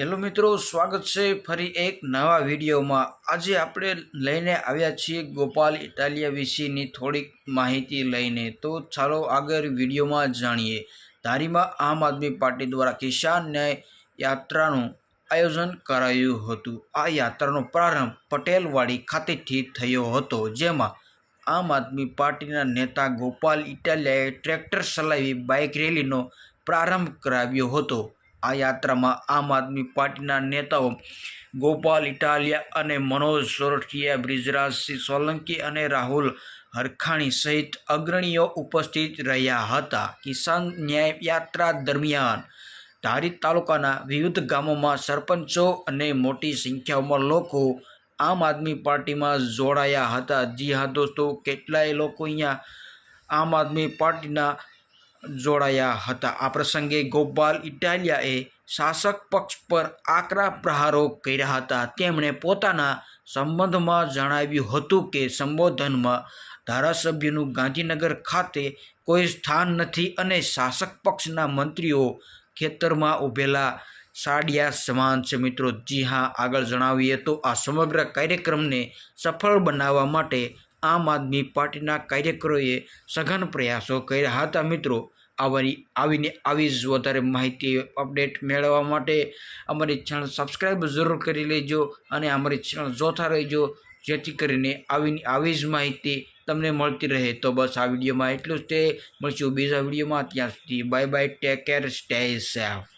Hello મિત્રો, સ્વાગત છે ફરી એક નવા વિડીયોમાં. આજે આપણે લઈને આવ્યા છીએ ગોપાલ ઇટાલિયા વિશેની થોડીક માહિતી લઈને. તો ચાલો આગળ વિડીયોમાં જાણીએ. ધારીમાં આમ આદમી પાર્ટી દ્વારા કિસાન ન્યાય યાત્રાનું આયોજન કરાયું હતું. આ યાત્રાનો પ્રારંભ પટેલવાડી ખાતેથી થયો હતો, જેમાં આમ આદમી પાર્ટીના નેતા ગોપાલ ઇટાલિયાએ ટ્રેક્ટર ચલાવી બાઇક રેલીનો પ્રારંભ કરાવ્યો હતો. આ યાત્રામાં આમ આદમી પાર્ટીના નેતાઓ ગોપાલ, ઇટાલિયા અને મનોજ સોરઠિયા બ્રિજરાજસિંહ સોલંકી અને રાહુલ હરખાણી સહિત અગ્રણીઓ ઉપસ્થિત રહ્યા હતા. કિસાન ન્યાય યાત્રા દરમિયાન ધારી તાલુકાના વિવિધ ગામોમાં સરપંચો અને મોટી સંખ્યામાં લોકો આમ આદમી પાર્ટીમાં જોડાયા હતા. જી હા દોસ્તો, કેટલાય લોકો અહીંયા આમ આદમી પાર્ટીના જોડાયા હતા. આ પ્રસંગે ગોપાલ ઇટાલિયાએ શાસક પક્ષ પર આકરા પ્રહારો કર્યા હતા. તેમણે પોતાના સંબંધમાં જણાવ્યું હતું કે સંબોધનમાં ધારાસભ્યનું ગાંધીનગર ખાતે કોઈ સ્થાન નથી અને શાસક પક્ષના મંત્રીઓ ખેતરમાં ઊભેલા સાડિયા સમાન છે. મિત્રો, જી હા, આગળ જણાવીએ તો આ સમગ્ર કાર્યક્રમને સફળ બનાવવા માટે આમ આદમી પાર્ટીના કાર્યકરોએ સઘન પ્રયાસો કર્યા હતા. મિત્રો આવવાની આવીને આવી જ વધારે માહિતી અપડેટ મેળવવા માટે અમારી ચેનલ સબસ્ક્રાઈબ જરૂર કરી લેજો અને અમારી ચેનલ જોતા રહેજો, જેથી કરીને આવીને આવી જ માહિતી તમને મળતી રહે. તો બસ, આ વિડીયોમાં એટલું જ તે. મળશું બીજા વિડીયોમાં. ત્યાં સુધી bye bye, take care, stay safe.